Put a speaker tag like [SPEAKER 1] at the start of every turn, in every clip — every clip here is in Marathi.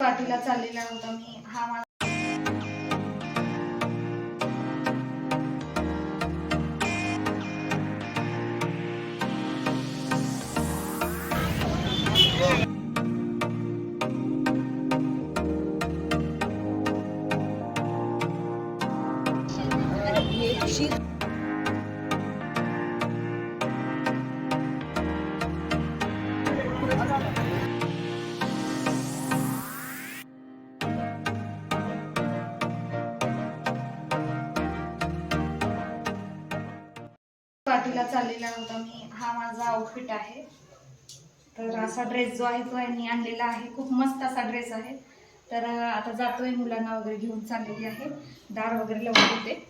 [SPEAKER 1] पार्टीला चाललेला होता मी. हा माझा पार्टीला चाललेला होता मी. हा माझा आउटफिट आहे. तर असा ड्रेस जो आहे तो यांनी आणलेला आहे. खूप मस्त असा ड्रेस आहे. तर आता जातोय मुलांना वगैरे घेऊन चाललेली आहे. दार वगैरे लावून देते.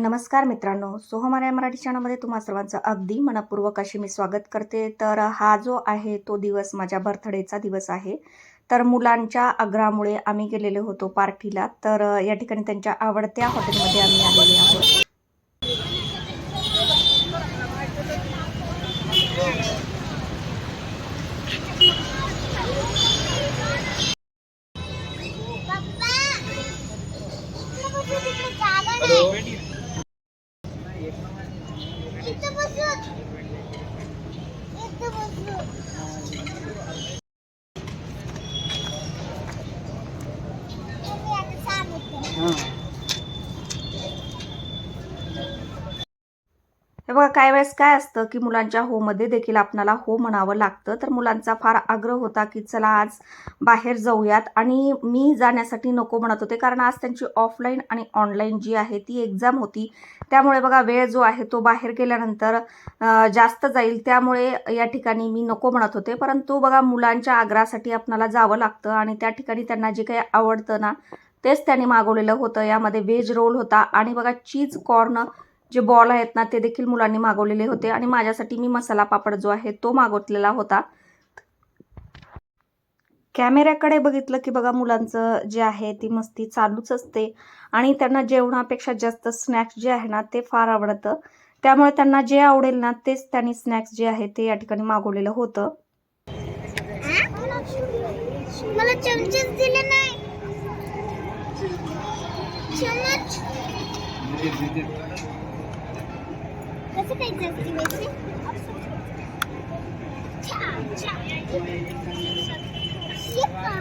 [SPEAKER 2] नमस्कार मित्रांनो. सोहमार्या मराठी चॅनलमध्ये तुम्हा सर्वांचं अगदी मनपूर्वक अशी मी स्वागत करते. तर हा जो आहे तो दिवस माझ्या बर्थडेचा दिवस आहे. तर मुलांच्या आग्रहामुळे आम्ही गेलेलो होतो पार्टीला. तर या ठिकाणी त्यांच्या आवडत्या हॉटेलमध्ये आम्ही आलेले आहोत. हे बघा काय वेळेस काय असतं की मुलांच्या होमध्ये देखील आपणाला हो म्हणावं लागतं. तर मुलांचा फार आग्रह होता की चला आज बाहेर जाऊयात. आणि मी जाण्यासाठी नको म्हणत होते कारण आज त्यांची ऑफलाईन आणि ऑनलाईन जी आहे ती एक्झाम होती. त्यामुळे बघा वेळ जो आहे तो बाहेर गेल्यानंतर जास्त जाईल. त्यामुळे या ठिकाणी मी नको म्हणत होते. परंतु बघा मुलांच्या आग्रहासाठी आपणाला जावं लागतं आणि त्या ठिकाणी त्यांना जे काही आवडतं ना तेच त्यांनी मागवलेलं होतं. यामध्ये व्हेज रोल होता. आणि बघा चीज कॉर्न जे बॉल आहेत ना ते देखील मुलांनी मागवलेले होते आणि माझ्यासाठी मी मसाला पापड जो आहे तो मागवलेला होता. कॅमेऱ्याकडे बघितलं की बघा मुलांचं जे आहे ती मस्ती चालूच असते आणि त्यांना जेवणापेक्षा जास्त स्नॅक्स जे आहे ना ते फार आवडतं. त्यामुळे त्यांना जे आवडेल ना तेच त्यांनी स्नॅक्स जे आहे ते या ठिकाणी मागवलेलं होतं.
[SPEAKER 3] मला चमचेच दिले नाही. Super exhausting, Messi. Ciao, ciao. Yippa.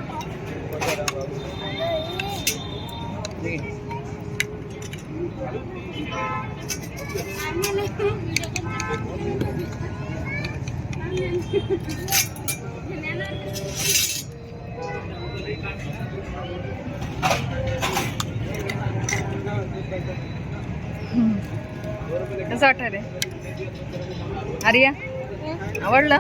[SPEAKER 3] Anne, anne.
[SPEAKER 1] कसं वाटतं रे आर्या आवडलं?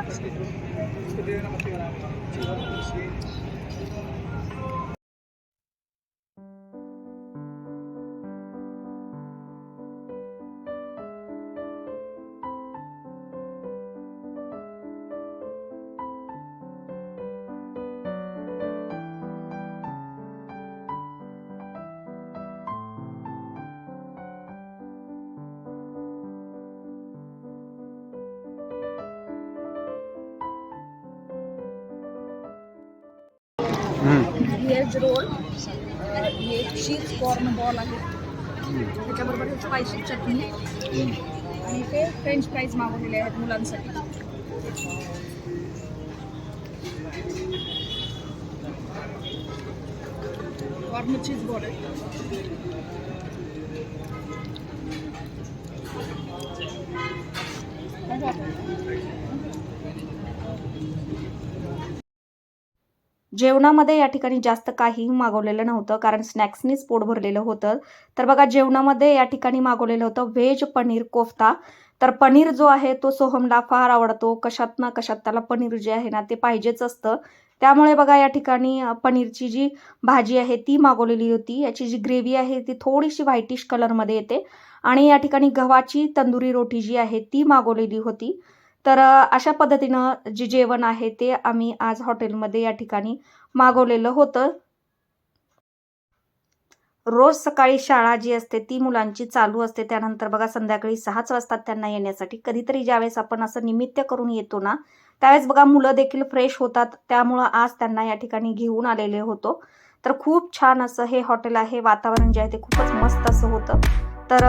[SPEAKER 1] व्हेज रोल हे चीज़ कॉर्न बॉल आहे. त्याच्याबरोबर हे स्पायसी चटणी. आणि ते फ्रेंच फ्राईज मागवलेले आहेत मुलांसाठी. कॉर्न चीज़ बॉल आहे.
[SPEAKER 2] जेवणामध्ये या ठिकाणी जास्त काही मागवलेलं नव्हतं कारण स्नॅक्सनीच पोट भरलेलं होतं. तर बघा जेवणामध्ये या ठिकाणी मागवलेलं होतं व्हेज पनीर कोफ्ता. तर पनीर जो आहे तो सोहमला फार आवडतो. कशात ना कशात त्याला पनीर जे आहे ना ते पाहिजेच असतं. त्यामुळे बघा या ठिकाणी पनीरची जी भाजी आहे ती मागवलेली होती. याची जी ग्रेव्ही आहे ती थोडीशी व्हाईटिश कलरमध्ये येते. आणि या ठिकाणी गव्हाची तंदुरी रोटी जी आहे ती मागवलेली होती. तर अशा पद्धतीनं जे जेवण आहे ते आम्ही आज हॉटेलमध्ये या ठिकाणी मागवलेलं होतं. रोज सकाळी शाळा जी असते ती मुलांची चालू असते. त्यानंतर बघा संध्याकाळी सहाच वाजतात त्यांना येण्यासाठी. कधीतरी ज्यावेळेस आपण असं निमित्त करून येतो ना त्यावेळेस बघा मुलं देखील फ्रेश होतात. त्यामुळं आज त्यांना या ठिकाणी घेऊन आलेले होतो. तर खूप छान असं हे हॉटेल आहे. वातावरण जे आहे ते खूपच मस्त असं होतं. तर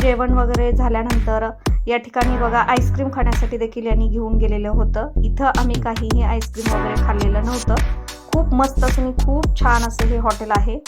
[SPEAKER 2] जेवण वगैरे झाल्यानंतर या ठिकाणी बघा आईस्क्रीम खाण्यासाठी देखील यांनी घेऊन गेलेलं होतं. इथं आम्ही काहीही आईस्क्रीम वगैरे खाल्लेलं नव्हतं. खूप मस्त असं आणि खूप छान असं हे हॉटेल आहे.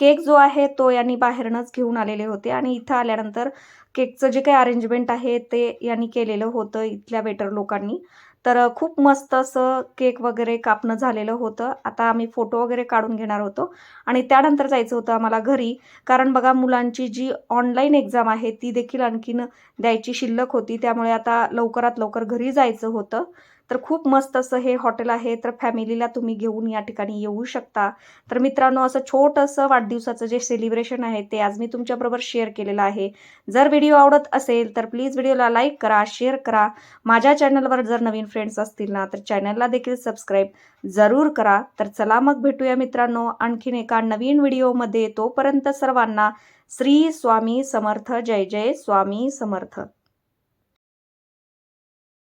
[SPEAKER 2] केक जो आहे तो यांनी बाहेरनच घेऊन आलेले होते आणि इथं आल्यानंतर केकचं जे काही अरेंजमेंट आहे ते यांनी केलेलं होतं इथल्या वेटर लोकांनी. तर खूप मस्त असं केक वगैरे कापणं झालेलं होतं. आता आम्ही फोटो वगैरे काढून घेणार होतो आणि त्यानंतर जायचं होतं आम्हाला घरी. कारण बघा मुलांची जी ऑनलाईन एक्झाम आहे ती देखील आणखीन द्यायची शिल्लक होती. त्यामुळे आता लवकरात लवकर घरी जायचं होतं. तर खूप मस्त असं हे हॉटेल आहे. तर फॅमिलीला तुम्ही घेऊन या ठिकाणी येऊ शकता. तर मित्रांनो असं छोटंसं वाढदिवसाचं जे सेलिब्रेशन आहे ते आज मी तुमच्याबरोबर शेअर केलेलं आहे. जर व्हिडिओ आवडत असेल तर प्लीज व्हिडिओला लाईक करा शेअर करा. माझ्या चॅनलवर जर नवीन फ्रेंड्स असतील ना तर चॅनलला देखील सबस्क्राईब जरूर करा. तर चला मग भेटूया मित्रांनो आणखीन एका नवीन व्हिडिओमध्ये तोपर्यंत सर्वांना श्री स्वामी समर्थ. जय जय स्वामी समर्थ.